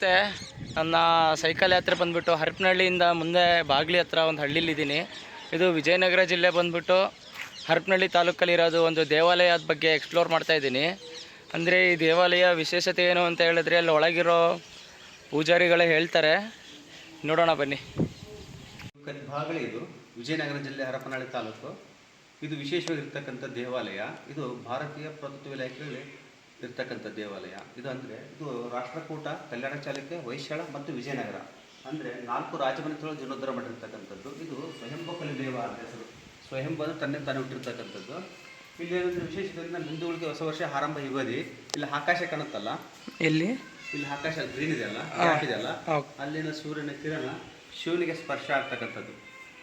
ನಮಸ್ತೆ ನನ್ನ ಸೈಕಲ್ ಯಾತ್ರೆ ಬಂದ್ಬಿಟ್ಟು ಹರಪನಹಳ್ಳಿಯಿಂದ ಮುಂದೆ ಬಾಗ್ಲಿ ಹತ್ರ ಒಂದು ಹಳ್ಳಿಲಿದ್ದೀನಿ. ಇದು ವಿಜಯನಗರ ಜಿಲ್ಲೆ ಬಂದ್ಬಿಟ್ಟು ಹರಪನಹಳ್ಳಿ ತಾಲೂಕಲ್ಲಿರೋದು ಒಂದು ದೇವಾಲಯದ ಬಗ್ಗೆ ಎಕ್ಸ್ಪ್ಲೋರ್ ಮಾಡ್ತಾ ಇದ್ದೀನಿ. ಅಂದರೆ ಈ ದೇವಾಲಯ ವಿಶೇಷತೆ ಏನು ಅಂತ ಹೇಳಿದ್ರೆ ಅಲ್ಲಿ ಒಳಗಿರೋ ಪೂಜಾರಿಗಳೇ ಹೇಳ್ತಾರೆ. ನೋಡೋಣ ಬನ್ನಿ. ಭಾಗಲೇ ಇದು, ವಿಜಯನಗರ ಜಿಲ್ಲೆ ಹರಪನಹಳ್ಳಿ ತಾಲೂಕು. ಇದು ವಿಶೇಷವಾಗಿರ್ತಕ್ಕಂಥ ದೇವಾಲಯ. ಇದು ಭಾರತೀಯ ಪ್ರಕೃತಿ ಇಲಾಖೆಯಲ್ಲಿ ಇರ್ತಕ್ಕಂಥ ದೇವಾಲಯ. ಇದು ಅಂದರೆ ಇದು ರಾಷ್ಟ್ರಕೂಟ ಕಲ್ಯಾಣ ಚಾಲುಕ್ಯ ವೈಶಾಳ ಮತ್ತು ವಿಜಯನಗರ. ಅಂದರೆ ನಾಲ್ಕು ರಾಜಮನೆತಗಳು ಜೀರ್ಣೋದ್ಧಾರ ಮಾಡಿರ್ತಕ್ಕಂಥದ್ದು. ಇದು ಸ್ವಯಂಭ ಕಲಿದೇವ ಅಂತ ಹೆಸರು. ಸ್ವಯಂಭ ಅಂದರೆ ತನ್ನೇ ತಾನು ಹುಟ್ಟಿರ್ತಕ್ಕಂಥದ್ದು. ಇಲ್ಲಿ ಏನಂದ್ರೆ ವಿಶೇಷದಿಂದ ಹಿಂದೂಗಳಿಗೆ ಹೊಸ ವರ್ಷ ಆರಂಭ ಯುಗಾದಿ. ಇಲ್ಲಿ ಆಕಾಶ ಕಾಣುತ್ತಲ್ಲ? ಎಲ್ಲಿ? ಇಲ್ಲಿ ಆಕಾಶ ಗ್ರೀನ್ ಇದೆ ಅಲ್ಲ? ಇದೆಯಲ್ಲ ಹಾ. ಅಲ್ಲಿನ ಸೂರ್ಯನ ಕಿರಣ ಶಿವನಿಗೆ ಸ್ಪರ್ಶ ಆಗ್ತಕ್ಕಂಥದ್ದು.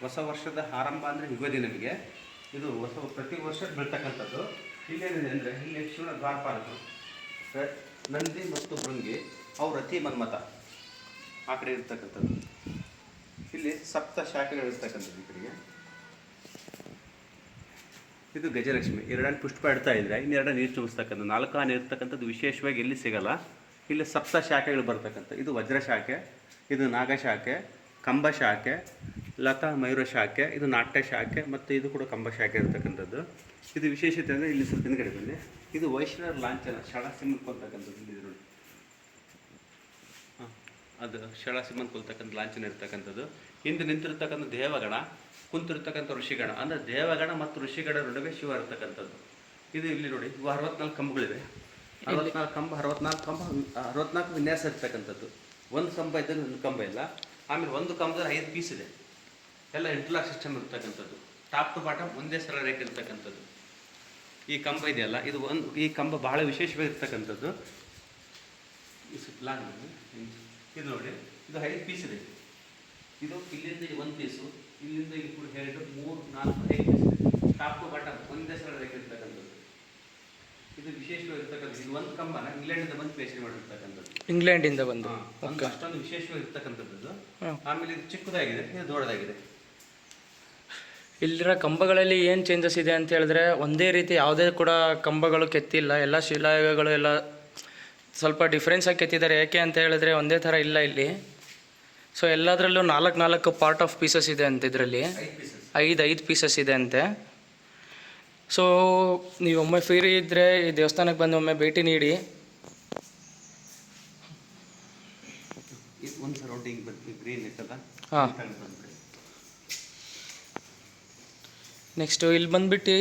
ಹೊಸ ವರ್ಷದ ಆರಂಭ ಅಂದರೆ ಯುಗಾದಿ ನಮಗೆ. ಇದು ಹೊಸ ಪ್ರತಿ ವರ್ಷ ಬೀಳ್ತಕ್ಕಂಥದ್ದು. ಇಲ್ಲೇನಿದೆ ಅಂದರೆ ಇಲ್ಲಿ ಶಿವನ ದ್ವಾರಪಾಲಕರು ನಂದಿ ಮತ್ತು ಭೃಂಗಿ, ಅವ್ರ ಅತಿ ಮನ್ಮತ ಆ ಕಡೆ ಇರ್ತಕ್ಕಂಥದ್ದು. ಇಲ್ಲಿ ಸಪ್ತ ಶಾಖೆಗಳಿರ್ತಕ್ಕಂಥದ್ದು ಈ ಕಡೆಗೆ. ಇದು ಗಜಲಕ್ಷ್ಮಿ. ಎರಡನೇ ಪುಷ್ಪ ಇಡ್ತಾ ಇದ್ರೆ ಇನ್ನೆರಡ ನೀರು ಚುಮಿಸ್ತಕ್ಕಂಥ ನಾಲ್ಕು ಆನೆ ಇರ್ತಕ್ಕಂಥದ್ದು ವಿಶೇಷವಾಗಿ ಎಲ್ಲಿ ಸಿಗಲ್ಲ. ಇಲ್ಲಿ ಸಪ್ತ ಶಾಖೆಗಳು ಬರ್ತಕ್ಕಂಥ ಇದು ವಜ್ರ ಶಾಖೆ ಇದು ನಾಗಶಾಖೆ ಕಂಬ ಶಾಖೆ ಲತಾ ಮಯೂರ ಶಾಖೆ, ಇದು ನಾಟ್ಯ ಶಾಖೆ ಮತ್ತು ಇದು ಕೂಡ ಕಂಬ ಶಾಖೆ ಇರತಕ್ಕಂಥದ್ದು. ಇದು ವಿಶೇಷತೆ ಅಂದರೆ ಇಲ್ಲಿ ಸ್ವಲ್ಪ ಹಿಂದ್ಗಡೆ ಬನ್ನಿ. ಇದು ವೈಷ್ಣವ ಲಾಂಛನ ಶಳ ಸಿಂಹ ಕೊಲ್ತಕ್ಕಂಥದ್ದು ಇಲ್ಲಿ ನೋಡಿ ಅದು ಶಳ ಸಿಂಹನ್ ಕೊಲ್ತಕ್ಕಂಥ ಲಾಂಛನ ಇರ್ತಕ್ಕಂಥದ್ದು. ಹಿಂದೆ ನಿಂತಿರ್ತಕ್ಕಂಥ ದೇವಗಣ, ಕುಂತಿರ್ತಕ್ಕಂಥ ಋಷಿಗಣ. ಅಂದರೆ ದೇವಗಣ ಮತ್ತು ಋಷಿಗಣ ನಡುವೆ ಶಿವ ಇರ್ತಕ್ಕಂಥದ್ದು. ಇದು ಇಲ್ಲಿ ನೋಡಿ, ಇವು ಅರವತ್ನಾಲ್ಕು ಕಂಬಗಳಿವೆ. ಅರವತ್ನಾಲ್ಕು ಕಂಬ ಅರವತ್ನಾಲ್ಕು ಕಂಬ, ಅರವತ್ನಾಲ್ಕು ವಿನ್ಯಾಸ ಇರ್ತಕ್ಕಂಥದ್ದು. ಒಂದು ಕಂಬ ಇದ್ದರೆ ಒಂದು ಕಂಬ ಇಲ್ಲ. ಆಮೇಲೆ ಒಂದು ಕಂಬದಲ್ಲಿ ಐದು ಪೀಸ್ ಇದೆ. ಎಲ್ಲ ಇಂಟರ್ಲಾಕ್ ಸಿಸ್ಟಮ್ ಇರ್ತಕ್ಕಂಥದ್ದು. ಟಾಪ್ ಟು ಬಾಟಮ್ ಒಂದೇ ಸರ ರೇಖೆ ಇರ್ತಕ್ಕಂಥದ್ದು. ಈ ಕಂಬ ಇದೆಯಲ್ಲ ಇದು ಒಂದು ಈ ಕಂಬ ಬಹಳ ವಿಶೇಷವಾಗಿರ್ತಕ್ಕಂಥದ್ದು ಪ್ಲಾನ್ ಸುತ್ತಲ ಇದು ನೋಡಿ ಇದು ಐದು ಪೀಸ್ ಇದೆ. ಇದು ಇಲ್ಲಿಂದ ಇಲ್ಲಿ ಒಂದು ಪೀಸು ಇಲ್ಲಿಂದ ಇಲ್ಲಿ ಕೂಡ ಎರಡು ಮೂರು ನಾಲ್ಕು ಐದು ಪೀಸ್ ಇದೆ. ಟಾಪ್ ಟು ಬಾಟಮ್ ಒಂದೇ ಸರ ರೇಖೆ ಇರ್ತಕ್ಕಂಥದ್ದು. ಇದು ವಿಶೇಷವಾಗಿರ್ತಕ್ಕಂಥದ್ದು ಇದು ಒಂದು ಕಂಬನ ಇಂಗ್ಲೆಂಡಿಂದ ಬಂದು ಪೇಸ್ಟ್ ಮಾಡಿರ್ತಕ್ಕಂಥದ್ದು. ಇಂಗ್ಲೆಂಡಿಂದ ಬಂದು. ಅಷ್ಟೊಂದು ವಿಶೇಷವಾಗಿರ್ತಕ್ಕಂಥದ್ದು ಆಮೇಲೆ ಇದು ಚಿಕ್ಕದಾಗಿದೆ ಇದು ದೊಡ್ಡದಾಗಿದೆ. ಇಲ್ಲಿರೋ ಕಂಬಗಳಲ್ಲಿ ಏನು ಚೇಂಜಸ್ ಇದೆ ಅಂತ ಹೇಳಿದ್ರೆ ಒಂದೇ ರೀತಿ ಯಾವುದೇ ಕೂಡ ಕಂಬಗಳು ಕೆತ್ತಿಲ್ಲ. ಎಲ್ಲ ಶಿಲಾಯುಗಗಳು ಎಲ್ಲ ಸ್ವಲ್ಪ ಡಿಫ್ರೆನ್ಸ್ ಆಗಿ ಕೆತ್ತಿದ್ದಾರೆ. ಏಕೆ ಅಂತ ಹೇಳಿದ್ರೆ ಒಂದೇ ಥರ ಇಲ್ಲ ಇಲ್ಲಿ. ಸೊ ಎಲ್ಲದರಲ್ಲೂ ನಾಲ್ಕು ನಾಲ್ಕು ಪಾರ್ಟ್ ಆಫ್ ಪೀಸಸ್ ಇದೆ ಅಂತ ಇದರಲ್ಲಿ. ಐದು ಐದು ಪೀಸಸ್ ಇದೆ ಅಂತೆ. ಸೊ ನೀವು ಒಮ್ಮೆ ಫ್ರೀ ಇದ್ದರೆ ಈ ದೇವಸ್ಥಾನಕ್ಕೆ ಬಂದು ಒಮ್ಮೆ ಭೇಟಿ ನೀಡಿ. ಹಾ. ನೆಕ್ಸ್ಟು ಇಲ್ಲಿ ಬಂದ್ಬಿಟ್ಟು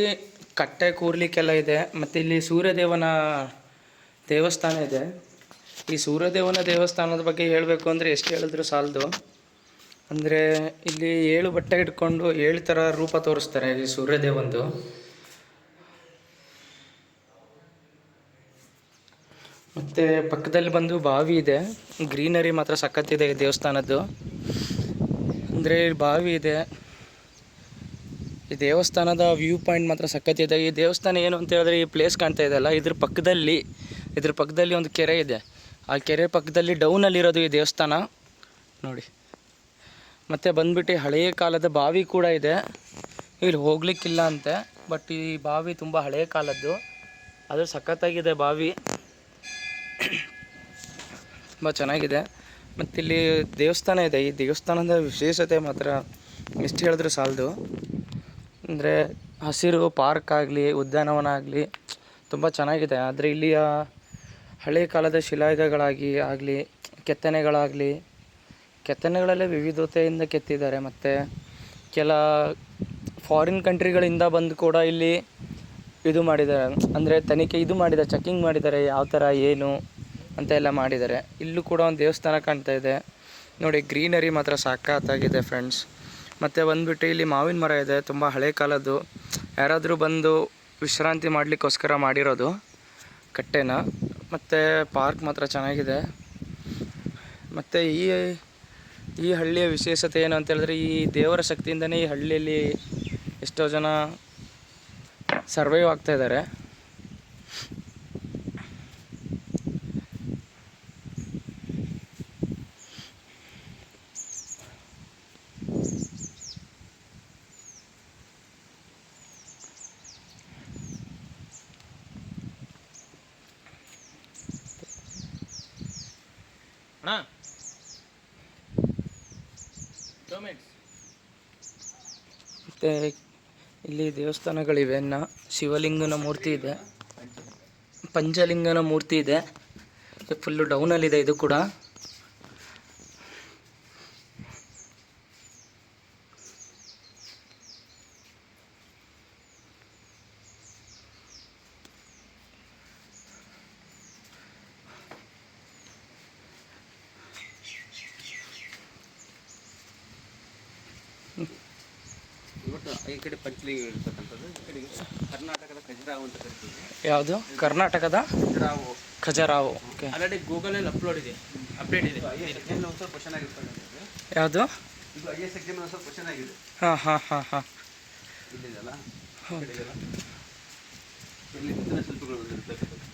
ಕಟ್ಟೆ ಕೂರ್ಲಿಕ್ಕೆಲ್ಲ ಇದೆ. ಮತ್ತು ಇಲ್ಲಿ ಸೂರ್ಯದೇವನ ದೇವಸ್ಥಾನ ಇದೆ. ಈ ಸೂರ್ಯದೇವನ ದೇವಸ್ಥಾನದ ಬಗ್ಗೆ ಹೇಳಬೇಕು ಅಂದರೆ ಎಷ್ಟು ಹೇಳಿದ್ರು ಸಾಲದು. ಅಂದರೆ ಇಲ್ಲಿ ಏಳು ಬಟ್ಟೆ ಇಟ್ಕೊಂಡು ಏಳು ಥರ ರೂಪ ತೋರಿಸ್ತಾರೆ ಈ ಸೂರ್ಯದೇವಂದು. ಮತ್ತು ಪಕ್ಕದಲ್ಲಿ ಬಂದು ಬಾವಿ ಇದೆ. ಗ್ರೀನರಿ ಮಾತ್ರ ಸಖತ್ತಿದೆ ಈ ದೇವಸ್ಥಾನದ್ದು. ಅಂದರೆ ಬಾವಿ ಇದೆ. ಈ ದೇವಸ್ಥಾನದ ವ್ಯೂ ಪಾಯಿಂಟ್ ಮಾತ್ರ ಸಖತ್ತಿದೆ ಈ ದೇವಸ್ಥಾನ ಏನು ಅಂತ ಹೇಳಿದ್ರೆ ಈ ಪ್ಲೇಸ್ ಕಾಣ್ತಾ ಇದೆ ಅಲ್ಲ, ಇದ್ರ ಪಕ್ಕದಲ್ಲಿ ಇದ್ರ ಪಕ್ಕದಲ್ಲಿ ಒಂದು ಕೆರೆ ಇದೆ. ಆ ಕೆರೆ ಪಕ್ಕದಲ್ಲಿ ಡೌನಲ್ಲಿರೋದು ಈ ದೇವಸ್ಥಾನ. ನೋಡಿ. ಮತ್ತು ಬಂದ್ಬಿಟ್ಟು ಹಳೆಯ ಕಾಲದ ಬಾವಿ ಕೂಡ ಇದೆ. ಇಲ್ಲಿ ಹೋಗ್ಲಿಕ್ಕಿಲ್ಲ ಅಂತೆ ಬಟ್ ಈ ಬಾವಿ ತುಂಬ ಹಳೆಯ ಕಾಲದ್ದು. ಅದು ಸಖತ್ತಾಗಿದೆ ಬಾವಿ. ತುಂಬ ಚೆನ್ನಾಗಿದೆ. ಮತ್ತು ಇಲ್ಲಿ ದೇವಸ್ಥಾನ ಇದೆ. ಈ ದೇವಸ್ಥಾನದ ವಿಶೇಷತೆ ಮಾತ್ರ ಎಷ್ಟು ಹೇಳಿದ್ರೆ ಸಾಲದು. ಅಂದರೆ ಹಸಿರು ಪಾರ್ಕ್ ಆಗಲಿ ಉದ್ಯಾನವನ ಆಗಲಿ ತುಂಬ ಚೆನ್ನಾಗಿದೆ. ಆದರೆ ಇಲ್ಲಿಯ ಹಳೆಯ ಕಾಲದ ಶಿಲಾಯುಗಗಳಾಗಿ ಆಗಲಿ, ಕೆತ್ತನೆಗಳಾಗಲಿ, ಕೆತ್ತನೆಗಳಲ್ಲೇ ವಿವಿಧತೆಯಿಂದ ಕೆತ್ತಿದ್ದಾರೆ. ಮತ್ತು ಕೆಲ ಫಾರಿನ್ ಕಂಟ್ರಿಗಳಿಂದ ಬಂದು ಕೂಡ ಇಲ್ಲಿ ಇದು ಮಾಡಿದ್ದಾರೆ. ಅಂದರೆ ತನಿಖೆ ಇದು ಮಾಡಿದ್ದಾರೆ ಚೆಕಿಂಗ್ ಮಾಡಿದ್ದಾರೆ, ಯಾವ ಥರ ಏನು ಅಂತ ಎಲ್ಲ ಮಾಡಿದ್ದಾರೆ. ಇಲ್ಲೂ ಕೂಡ ಒಂದು ದೇವಸ್ಥಾನ ಕಾಣ್ತಾ ಇದೆ. ನೋಡಿ ಗ್ರೀನರಿ ಮಾತ್ರ ಸಾಕಾತ್ತಾಗಿದೆ ಫ್ರೆಂಡ್ಸ್ ಮತ್ತು ಬಂದ್ಬಿಟ್ಟು ಇಲ್ಲಿ ಮಾವಿನ ಮರ ಇದೆ, ತುಂಬ ಹಳೆ ಕಾಲದ್ದು. ಯಾರಾದರೂ ಬಂದು ವಿಶ್ರಾಂತಿ ಮಾಡಲಿಕ್ಕೋಸ್ಕರ ಮಾಡಿರೋದು ಕಟ್ಟೆನ. ಮತ್ತು ಪಾರ್ಕ್ ಮಾತ್ರ ಚೆನ್ನಾಗಿದೆ. ಮತ್ತು ಈ ಈ ಹಳ್ಳಿಯ ವಿಶೇಷತೆ ಏನು ಅಂತ ಹೇಳಿದ್ರೆ, ಈ ದೇವರ ಶಕ್ತಿಯಿಂದನೇ ಈ ಹಳ್ಳಿಯಲ್ಲಿ ಎಷ್ಟೋ ಜನ ಸರ್ವೈವ್ ಆಗ್ತಾ ಇದ್ದಾರೆ. ಅಣ್ಣ ಇಲ್ಲಿ ದೇವಸ್ಥಾನಗಳಿವೆ. ಇನ್ನು ಶಿವಲಿಂಗನ ಮೂರ್ತಿ ಇದೆ. ಪಂಚಲಿಂಗನ ಮೂರ್ತಿ ಇದೆ. ಫುಲ್ಲು ಡೌನಲ್ಲಿದೆ ಇದು ಕೂಡ. ಇವತ್ತು ಈ ಕಡೆ ಪಂಚಲಿಂಗ ಇರ್ತಕ್ಕಂಥದ್ದು ಈ ಕಡೆಗೆ ಕರ್ನಾಟಕದ ಖಜುರಾವು ಅಂತ ಕರಿತೀವಿ. ಯಾವುದು? ಕರ್ನಾಟಕದ ಖಜುರಾವು. ಖಜರಾವು ಓಕೆ ಆಲ್ರೆಡಿ ಗೂಗಲಲ್ಲಿ ಅಪ್ಲೋಡ್ ಇದೆ ಅಪ್ಡೇಟ್ ಇದೆ. ಐ ಒಂದು ಸ್ವಲ್ಪ ಕ್ವಶನ್ ಆಗಿರ್ತಕ್ಕಂಥದ್ದು ಯಾವುದು? ಇದು ಐ ಎಸ್ ಎಕ್ಸಾಮ್ ಒಂದು ಸ್ವಲ್ಪ ಕ್ವಶನ್ ಆಗಿದೆ. ಹಾಂ ಹಾಂ ಹಾಂ ಹಾಂ. ಇಲ್ಲಿದೆಲ್ಲ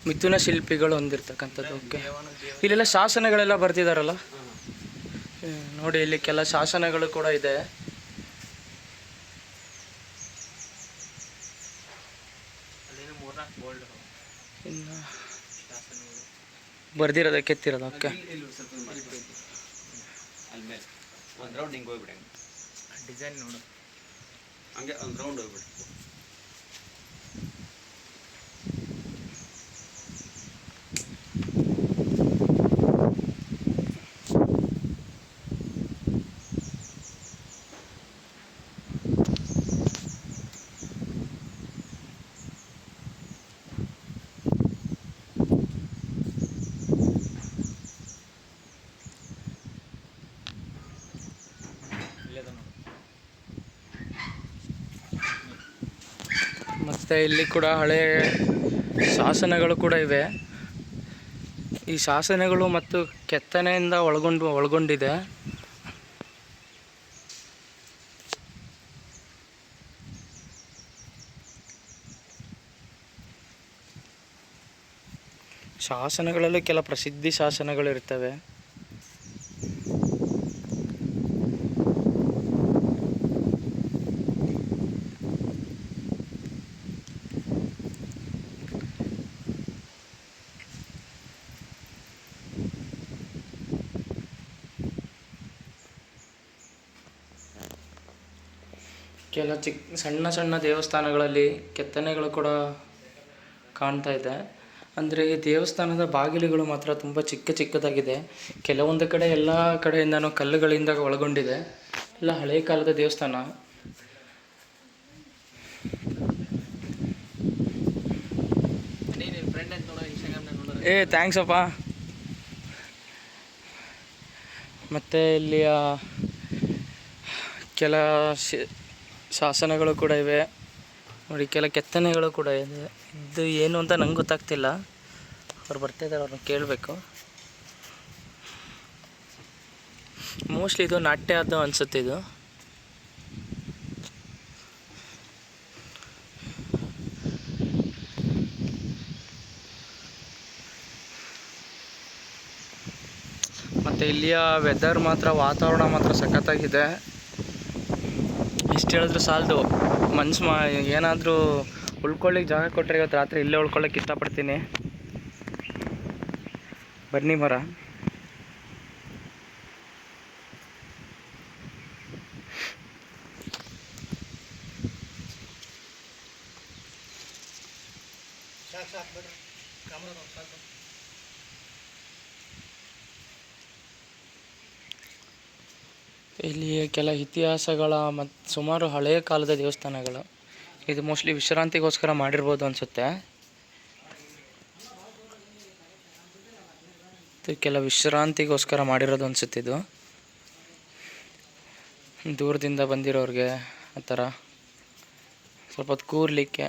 ಮಿಥುನ ಶಿಲ್ಪಿಗಳು ಹೊಂದಿರ್ತಕ್ಕಂಥದ್ದು ಓಕೆ ಇಲ್ಲೆಲ್ಲ ಶಾಸನಗಳೆಲ್ಲ ಬರ್ತಿದಾರಲ್ಲ? ನೋಡಿ ಇಲ್ಲಿ ಕೆಲ ಶಾಸನಗಳು ಕೂಡ ಇದೆ ಅಲ್ಲೇನು ಮೂರ್ನಾಲ್ಕು ಗೋಲ್ಡ್ ಇನ್ನು ಬರ್ದಿರೋದ ಕೆತ್ತಿರೋದು ಓಕೆ ಇಲ್ಲಿ ಇಲ್ಲಿ ಸ್ವಲ್ಪ ಇದು ಮಾಡಿ ಅಲ್ಲಿ ಮೇಲೆ ಒಂದು ರೌಂಡ್ ಹಿಂಗೆ. ಹೋಗ್ಬಿಡಿ. ಹಂಗೆ. ಡಿಸೈನ್ ನೋಡು. ಹಂಗೆ ಒಂದು ರೌಂಡ್ ಹೋಗ್ಬಿಡಿ ಇಲ್ಲದ ನೋಡು ಮತ್ತು ಇಲ್ಲಿ ಕೂಡ ಹಳೆ ಶಾಸನಗಳು ಕೂಡ ಇವೆ. ಈ ಶಾಸನಗಳು ಮತ್ತು ಕೆತ್ತನೆಯಿಂದ ಒಳಗೊಂಡು, ಒಳಗೊಂಡಿದೆ. ಶಾಸನಗಳಲ್ಲೂ ಕೆಲ ಪ್ರಸಿದ್ಧಿ ಶಾಸನಗಳು ಕೆಲ ಚಿಕ್ಕ ಸಣ್ಣ ಸಣ್ಣ ದೇವಸ್ಥಾನಗಳಲ್ಲಿ ಕೆತ್ತನೆಗಳು ಕೂಡ ಕಾಣ್ತಾ ಇದೆ. ಅಂದರೆ ಈ ದೇವಸ್ಥಾನದ ಬಾಗಿಲುಗಳು ಮಾತ್ರ ತುಂಬ ಚಿಕ್ಕ ಚಿಕ್ಕದಾಗಿದೆ. ಕೆಲವೊಂದು ಕಡೆ ಎಲ್ಲ ಕಡೆಯಿಂದನೂ ಕಲ್ಲುಗಳಿಂದ ಒಳಗೊಂಡಿದೆ. ಎಲ್ಲ ಹಳೆಯ ಕಾಲದ ದೇವಸ್ಥಾನ. ಏ ಥ್ಯಾಂಕ್ಸ್ ಅಪ್ಪ. ಮತ್ತು ಇಲ್ಲಿಯ ಕೆಲ ಶಿ- ಶಾಸನಗಳು ಕೂಡ ಇವೆ. ನೋಡಿ, ಕೆಲ ಕೆತ್ತನೆಗಳು ಕೂಡ ಇದೆ. ಇದು ಏನು ಅಂತ ನಂಗೆ ಗೊತ್ತಾಗ್ತಿಲ್ಲ. ಅವ್ರು ಬರ್ತಿದ್ದಾರೆ ಅವ್ರನ್ನ ಕೇಳಬೇಕು. ಮೋಸ್ಟ್ಲಿ ಇದು ನಾಟ್ಯ ಅದು ಅನಿಸುತ್ತೆ ಇದು. ಮತ್ತು ಇಲ್ಲಿಯ ವೆದರ್ ಮಾತ್ರ, ವಾತಾವರಣ ಮಾತ್ರ ಸಖತ್ತಾಗಿದೆ. ಎಷ್ಟು ಹೇಳಿದ್ರು ಸಾಲದು. ಮನ್ಸು ಮಾ, ಏನಾದರೂ ಉಳ್ಕೊಳ್ಳಿಕ್ಕೆ ಜಾಗ ಕೊಟ್ಟರೆ ಇವತ್ತು ರಾತ್ರಿ ಇಲ್ಲೇ ಉಳ್ಕೊಳ್ಳೋಕೆ ಇಷ್ಟಪಡ್ತೀನಿ. ಬನ್ನಿ ಮರ. ಇಲ್ಲಿ ಕೆಲ ಇತಿಹಾಸಗಳ ಮತ್ತು ಸುಮಾರು ಹಳೆಯ ಕಾಲದ ದೇವಸ್ಥಾನಗಳು. ಇದು ಮೋಸ್ಟ್ಲಿ ವಿಶ್ರಾಂತಿಗೋಸ್ಕರ ಮಾಡಿರ್ಬೋದು ಅನಿಸುತ್ತೆ. ಇದು ಕೆಲ ವಿಶ್ರಾಂತಿಗೋಸ್ಕರ ಮಾಡಿರೋದು ಅನಿಸುತ್ತೆ ಇದು. ದೂರದಿಂದ ಬಂದಿರೋರಿಗೆ ಆ ಥರ ಸ್ವಲ್ಪ ಹೊತ್ತು ಕೂರ್ಲಿಕ್ಕೆ.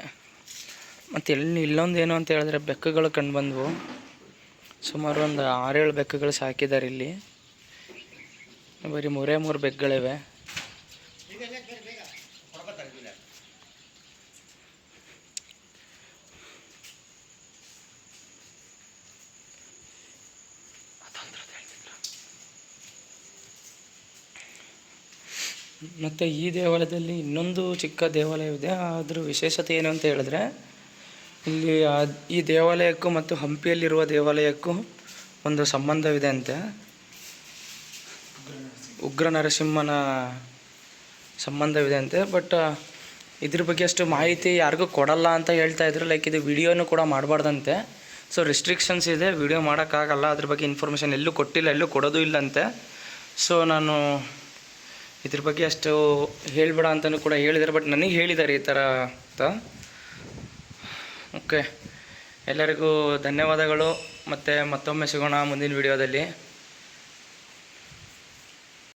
ಮತ್ತು ಎಲ್ಲಿ ಇಲ್ಲೊಂದು ಏನು ಅಂತ ಹೇಳಿದ್ರೆ ಬೆಕ್ಕುಗಳು ಕಂಡು ಬಂದವು. ಸುಮಾರು ಒಂದು ಆರೇಳು ಬೆಕ್ಕುಗಳು ಸಾಕಿದ್ದಾರೆ ಇಲ್ಲಿ. ಬರೀ ಮೂರೇ ಮೂರು ಬೆಗ್ಗಳಿವೆ. ಮತ್ತು ಈ ದೇವಾಲಯದಲ್ಲಿ ಇನ್ನೊಂದು ಚಿಕ್ಕ ದೇವಾಲಯವಿದೆ. ಅದರ ವಿಶೇಷತೆ ಏನು ಅಂತ ಹೇಳಿದ್ರೆ, ಇಲ್ಲಿ ಈ ದೇವಾಲಯಕ್ಕೂ ಮತ್ತು ಹಂಪಿಯಲ್ಲಿರುವ ದೇವಾಲಯಕ್ಕೂ ಒಂದು ಸಂಬಂಧವಿದೆ ಅಂತೆ. ಉಗ್ರ ನರಸಿಂಹನ ಸಂಬಂಧವಿದೆ ಅಂತೆ ಬಟ್ ಇದ್ರ ಬಗ್ಗೆ ಅಷ್ಟು ಮಾಹಿತಿ ಯಾರಿಗೂ ಕೊಡಲ್ಲ ಅಂತ ಹೇಳ್ತಾ ಇದ್ರು. ಲೈಕ್ ಇದು ವಿಡಿಯೋನು ಕೂಡ ಮಾಡಬಾರ್ದಂತೆ. ಸೊ ರಿಸ್ಟ್ರಿಕ್ಷನ್ಸ್ ಇದೆ, ವಿಡಿಯೋ ಮಾಡೋಕ್ಕಾಗಲ್ಲ. ಅದ್ರ ಬಗ್ಗೆ ಇನ್ಫಾರ್ಮೇಷನ್ ಎಲ್ಲೂ ಕೊಟ್ಟಿಲ್ಲ, ಎಲ್ಲೂ ಕೊಡೋದು ಇಲ್ಲಂತೆ ಸೊ ನಾನು ಇದ್ರ ಬಗ್ಗೆ ಅಷ್ಟು ಹೇಳ್ಬೇಡ ಅಂತಲೂ ಕೂಡ ಹೇಳಿದ್ದಾರೆ ಬಟ್ ನನಗೆ ಹೇಳಿದ್ದಾರೆ ಈ ಥರ ಅಂತ. ಓಕೆ ಎಲ್ಲರಿಗೂ ಧನ್ಯವಾದಗಳು. ಮತ್ತು ಮತ್ತೊಮ್ಮೆ ಸಿಗೋಣ ಮುಂದಿನ ವಿಡಿಯೋದಲ್ಲಿ.